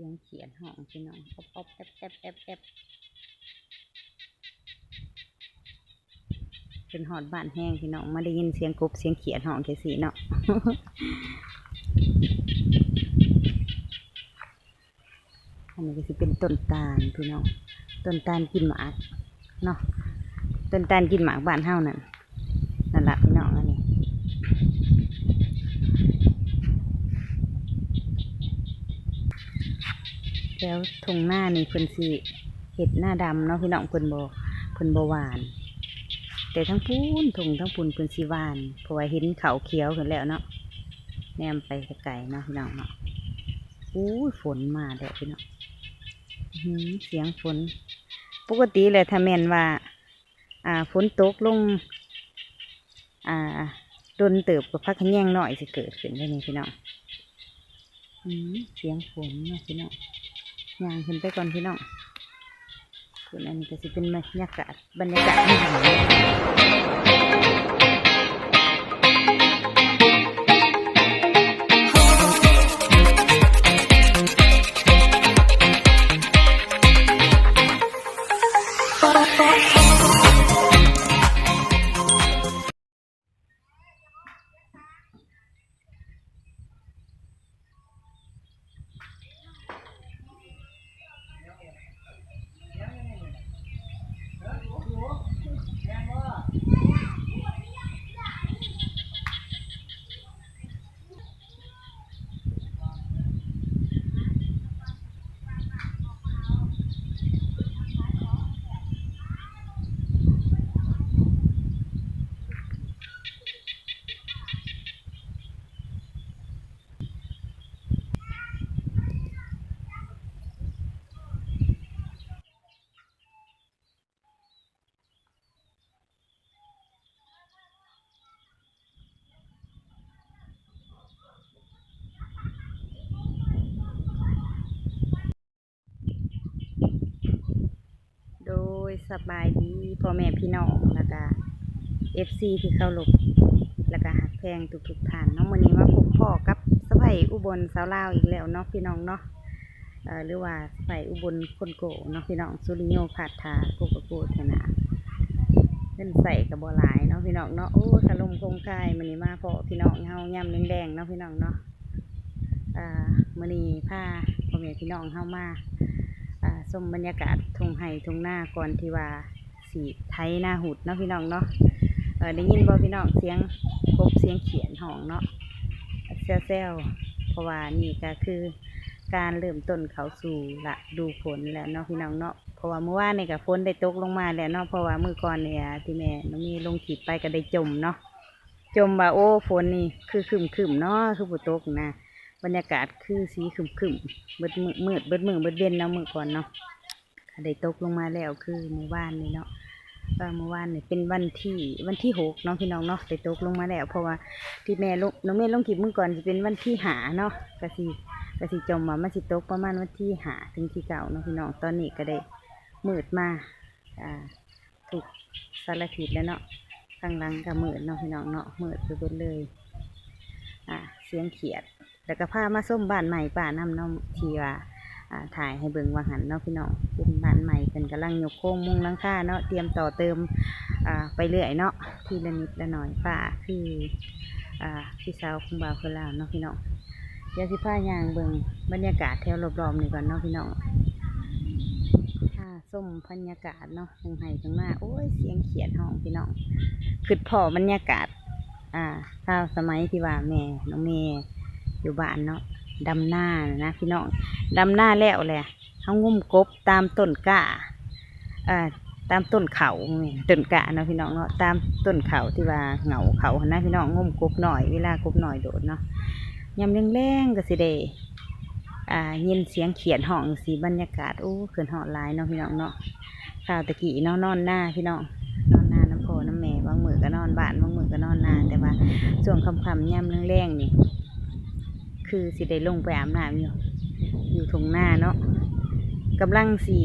สียงเขียนห้องพี่น้องอ๊อบอ๊อบแอบแอบแอบแอบเป็นหอดบ้านแห้งพี่น้องมาได้ยินเสียงกบเสียงเขียนห้องแค่สีเนาะอันนี้ก็สิเป็นต้นตาลพี่น้องต้นตาลกินหมากเนาะต้นตาลกินหมากบ้านเฮานั่นนั่นแหละพี่น้องอันนี้ แล้วทงหน้านี่เพิ่นสิเห็ดหน้าดำเนาะพี่น้องเพิ่นบ่เพิ่นบ่หวาน แต่ทั้งปูนทงทั้งปูนเพิ่นสิหวานเพราะว่าเห็นเขาเขียวขึ้นแล้วเนาะแนมไปไกลๆเนาะพี่น้องเนาะอู้ฝนมาแล้วพี่น้องเสียงฝน ปกติเลยถ้าแม่นว่า อ่าฝนตกลง อ่าโดนเติบกับพักขะแยงหน่อยสิเกิดขึ้นได้นี่พี่น้องเสียงฝนเนาะพี่น้อง ย่างขึ้นไปก่อนพี่น้องส่วนอันนี้ก็จะเป็นบรรยากาศบรรยากาศที่ดี สบายดีพ่อแม่พี่น้องแล้วก็เอฟซีที่เข้าหลบแล้วก็หักแพงทุกๆท่านเนาะมื้อนี้มาพบพ่อกับสะใภ้อุบลสาวลาวอีกแล้วเนาะพี่น้องเนาะหรือว่าสะใภ้อุบลคนโกเนาะพี่น้องสุริโยผาดทาโกโกโกธนาเล่นใส่กับบัวลายเนาะพี่น้องเนาะโอ้ขลมคงคายมื้อนี้มาพอพี่น้องเฮาย่ำแดงๆเนาะพี่น้องเนาะอ่ามื้อนี้พาพ่อแม่พี่น้องเฮามา ชมบรรยากาศทงไห่ทุ่งนาก่อนที่ว่าสีไทยหน้าหุดเนาะพี่น้องเนาะเออได้ยินบ่พี่น้องเสียงกบเสียงเขียนห้องเนาะแซวๆเพราะว่านี่ก็คือการเริ่มต้นเขาสู่ละดูฝนแล้วเนาะพี่น้องเนาะเพราะว่าเมื่อวานนี่ก็ฝนได้ตกลงมาแล้วเนาะเพราะว่ามือก่อนเนี่ยที่แม่น้องมีลงขีดไปก็ได้จมเนาะจมว่าโอ้ฝนนี่คือครึมเนาะคือบ่ตกนะ บรรยากาศคือสีขรึมเบิดมืดมืดเบิดมือเบิดเย็นเนาะมือก่อนเนาะก็ได้ตกลงมาแล้วคือเมื่อวานนี่เนาะว่าเมื่อวานเนี่ยเป็นวันที่วันที่หกเนาะพี่น้องเนาะได้ตกลงมาแล้ว เพราะว่าที่แม่ลงน้องแม่ลงคลิปมือก่อนจะเป็นวันที่หาเนาะกะสิกะสิจมว่ามันสิตกประมาณวันที่หาถึงที่เก่าเนาะพี่น้องตอนนี้ก็ได้มืดมาอ่าถูกสารทิศแล้วเนาะข้างหลังก็มืดเนาะพี่น้องเนาะมืดไปเบิดเลย อ่าเสียงเขียด แล้วก็พามาส้มบ้านใหม่ป่าน้ำน้องทีว่าถ่ายให้เบิ่งว่าหันเนาะพี่น้องเป็นบ้านใหม่เป็นกำลังยกโค้งมุงหลังคาเนาะเตรียมต่อเติมไปเรื่อยเนาะทีละนิดละหน่อยป่าคือพี่สาวของบ่าวคือลาวเนาะพี่น้องเดี๋ยวสิพายางเบิ่งบรรยากาศแถวรอบๆนี่ก่อนเนาะพี่น้องส้มบรรยากาศเนาะตรงไห้ตรงหน้าโอ้ยเสียงเขียดห้องพี่น้องคือพอบรรยากาศ อ่าข้าวสมัยที่ว่าแม่น้องเมย์ อยู่บ้านเนาะดำหน้านะพี่น้องดำหน้าแล้วแหละเขางุ่มกบตามต้นกล้าอ่าตามต้นเขาต้นกะเนาะพี่น้องเนาะตามต้นเขาที่ว่าเหงาเขานะพี่น้องงุ่มกบหน่อยเวลากบหน่อยโดดเนาะยำแรงๆก็สิเดอ่ายินเสียงเขียนห้องสีบรรยากาศโอ้เขินห้อดหลายเนาะพี่น้องเนาะข้าวตะกี้เนาะนอนหน้าพี่น้องนอนหน้าน้ำโพน้ำแม่บางมือก็นอนบ้านบางมือก็นอนหน้าแต่ว่าช่วงค่ำย่ำแรงๆนี่ คือสิได้ลงไปอาบน้ำอยู่ อยู่ทงหน้าเนาะกำลังสี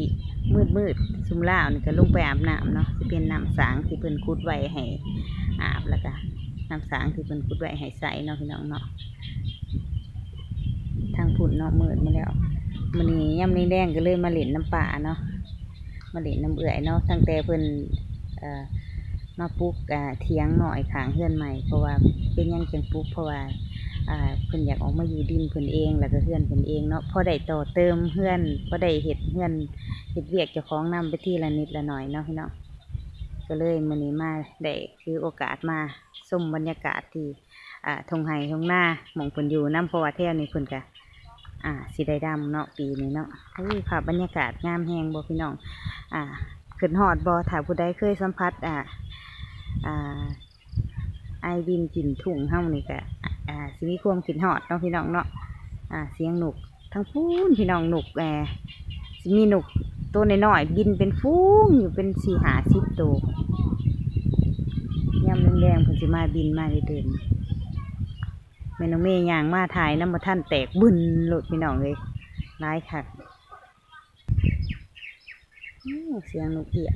มืดมืดซุมล่าวนี่ก็ลงไปอาบน้ำเนาะสิเป็นน้ำสางที่เพิ่นคุดไว้ให้อาบแล้วก็น้ำสางที่เพิ่นคุดไว้ให้ใส่เนาะพี่น้องเนาะทางผุ่นเนาะมืดมาแล้วมันนี้ย่ำนี้แดงก็เลยมาเล่นน้ำป่าเนาะมาเล่นน้ำเอื่อยเนาะตั้งแต่เพิ่นเอ่อมาปลูกอ่าเทียงหน่อยขางเฮือนใหม่เพราะว่าเป็นยังจังปลูกเพราะว่า อ่าเพิ่นอยากออกมาอยู่ดินเพิ่นเอง แล้วก็เฮือนเพิ่นเองเนาะพอได้ต่อเติมเฮือนพอได้เฮ็ดเฮือนเฮ็ดเวียกเจ้าของนำไปที่ละนิดละหน่อยเนาะพี่เนาะก็เลยมื้อนี้มาได้คือโอกาสมาชมบรรยากาศที่อ่าทงไห้ทงหน้าหมองเพิ่นอยู่น้ำเพราะว่าแถวนี้เพิ่นก็อ่าสีได้ดำเนาะปีนี้เนาะอุ้ยภาพบรรยากาศงามแหงบ่พี่น้องอ่าขึ้นหอดบ่ถ้าผู้ใดเคยสัมผัสอ่าอ่าไอดินกลิ่นถุงเฮานี่ก็ อ่าสิมีความกลิ่นหอดเนาะพี่น้องเนาะอ่าเสียงหนุกทั้งฟูนพี่น้องหนุกแอสิมีหนุกตัวน้อยๆบินเป็นฟูงอยู่เป็นสี่หาสิบตัวยำแดงๆเพิ่นสิมาบินมาเดินแม่น้องเมย์ยางมาถ่ายน้ำมาท่านแตกบึนหลุดพี่น้องเลยร้ายค่ะเสียงนกเอียง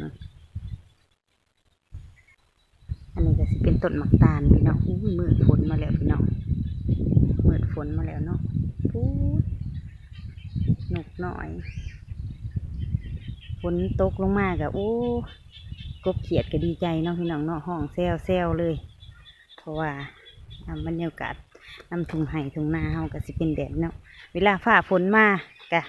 อันนี้ก็สิเป็นต้นหมักตาลพี่น้องอุ้ยมืดฝนมาแล้วพี่น้องมืดฝนมาแล้วเนาะพูดนกหน่อย ฝนตกลงมากะโอ้กบเขียดก็ดีใจเนาะพี่น้องเนาะห้องแซวแซวเลย เพราะว่าอ่าบรรยากาศนำถุงไห้ถุงนาเฮาก็สิเป็นแดดเนาะเวลาฟ้าฝนมากะ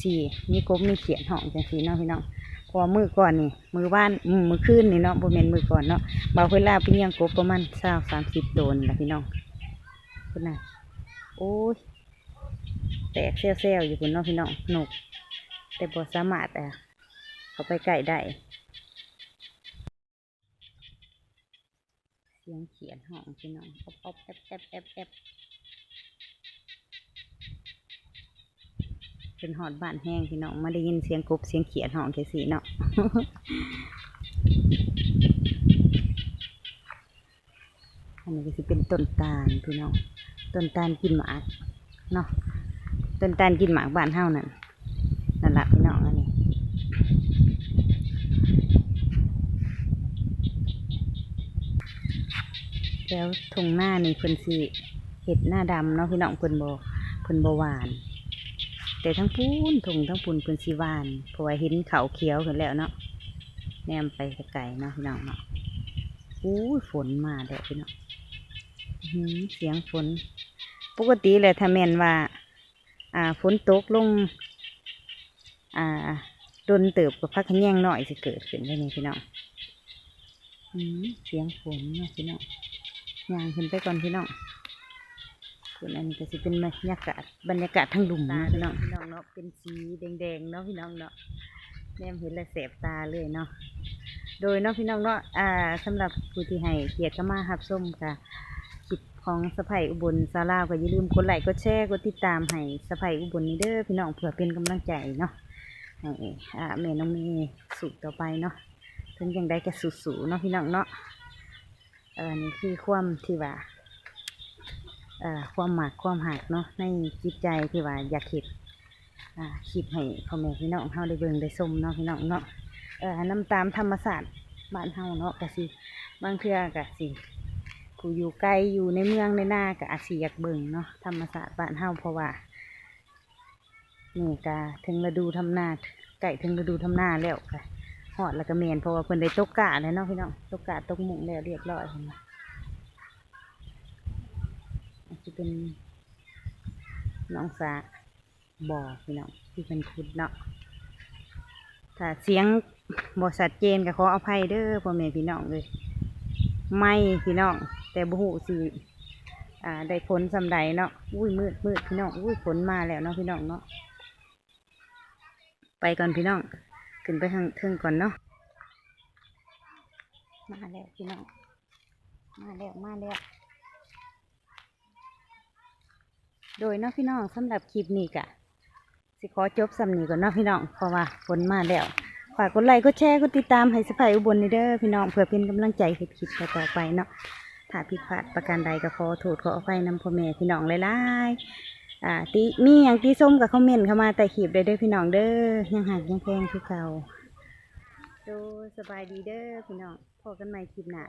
สี่มีกบมีเขียนห้องจังสีเนาะพี่น้อง เพอมือก่อนนี่ มือบ้านมือคืนนี่เนาะบ่แม่นมือก่อนเนาะบาเวลาไปเลี้ยงกบประมาณเศร้าสามสิบโดนละพี่น้องคุณน่ะโอ้ยแตกเซลๆอยู่คุณเนาะพี่น้องหนกแต่บ่สามารถอะเขาไปใกล้ได้เสียงเขียนห้องพี่น้องอบอบแอบแอบแอบแอบ เป็นหอดบ้านแห้งพี่น้องมาได้ยินเสียงกบเสียงเขียนห้องแค่สีเนาะอันนี้ก็สิเป็นต้นตาลพี่น้องต้นตาลกินหมากเนาะต้นตาลกินหมากบ้านเฮานั่นนั่นแหละพี่น้องอันนี้แล้วทงหน้านี่เพิ่นสิเห็ดหน้าดำเนาะพี่น้องเพิ่นบ่เพิ่นบ่หวาน แต่ทั้งปูนทงทั้งปูนเพิ่นสิหวานเพราะว่าเห็นเขาเขียวกันแล้วเนาะแนมไปไกลเนาะพี่น้องเนาะอู้ฝนมาแล้วพี่น้องเสียงฝน ปกติเลยถ้าแม่นว่า อ่าฝนตกลง อ่าดนเติบกับพักขแยงหน่อยสิเกิดขึ้นได้นี่พี่น้องเสียงฝนเนาะพี่น้องยางขึ้นไปก่อนพี่น้อง ส่วนอันนี้ก็สิเป็นบรรยากาศบรรยากาศทั้งหลุมเนาะพี่น้องพี่น้องเนาะเป็นสีแดงๆเนาะพี่น้องเนาะแนมเห็นแล้วแสบตาเลยเนาะโดยเนาะพี่น้องเนาะอ่าสำหรับผู้ที่ให้เกียรติเข้ามาหับส้มค่ะคลิปของสะไพอุบลซาลาวก็อย่าลืมกดไลค์กดแชร์กดติดตามให้สะไพอุบลนี้เด้อพี่น้องเพื่อเป็นกำลังใจเนาะให้อ่าแม่น้องเมย์สู่ต่อไปเนาะถึงยังได้ก็สู้ๆเนาะพี่น้องเนาะเออนี่คือความที่ว่าเอ่อ ความหมากความหักเนาะในจิตใจที่ว่าอยากคิดอ่าคิดให้พ่อแม่พี่น้องเฮาได้เบิ่งได้ชมเนาะพี่น้องเนาะเออน้ำตามธรรมศาสตร์บ้านเฮาเนาะก็สิบางเทื่อก็สิกูอยู่ไกลอยู่ในเมืองในหน้าก็อาจสิอยากเบิ่งเนาะธรรมศาสตร์บ้านเฮาเพราะว่านี่ก็ถึงฤดูทำนาไก่ถึงฤดูทำนาแล้วค่ะหอดแล้วก็เมนเพราะว่าเพิ่นได้ตกกะแล้วเนาะพี่น้องตกกะตกหมุงแล้วเรียบร้อยเห็นไหมอันนี้ เป็นน้องสาบ่อพี่น้องที่เป็นคุดเนาะถ้าเสียงบ่ชัดเจนก็ขออภัยเด้อพ่อแม่พี่น้องเลย ไม่พี่น้อง แต่บ่ฮู้สิอ่าได้ผลสำใดเนาะอุ้ยมืดมืดพี่น้องอุ้ยฝนมาแล้วเนาะพี่น้องเนาะไปก่อนพี่น้อง ขึ้นไปทางเทิงก่อนเนาะมาแล้วพี่น้อง มาแล้วมาแล้ว โดยเนาะพี่น้องสำหรับคลิปนี้กะสิขอจบสำนีก่อนเนาะพี่น้องเพราะว่าฝนมาแล้วฝากกดไลค์กดแชร์กดติดตามให้สไปอุบลนี่เด้อพี่น้องเพื่อเป็นกำลังใจให้คลิปต่อๆไปเนาะถ้าผิดพลาดประการใดก็ขอโทษขออภัยนำพ่อแม่พี่น้องหลายๆอ่าติมีอย่างตีส้มกับคอมเมนต์เข้ามาแต่คลิปได้เด้อพี่น้องเด้อยังหักยังแพงคือเก่าโดยสบายดีเด้อพี่น้องพอกันใหม่คลิปหน้า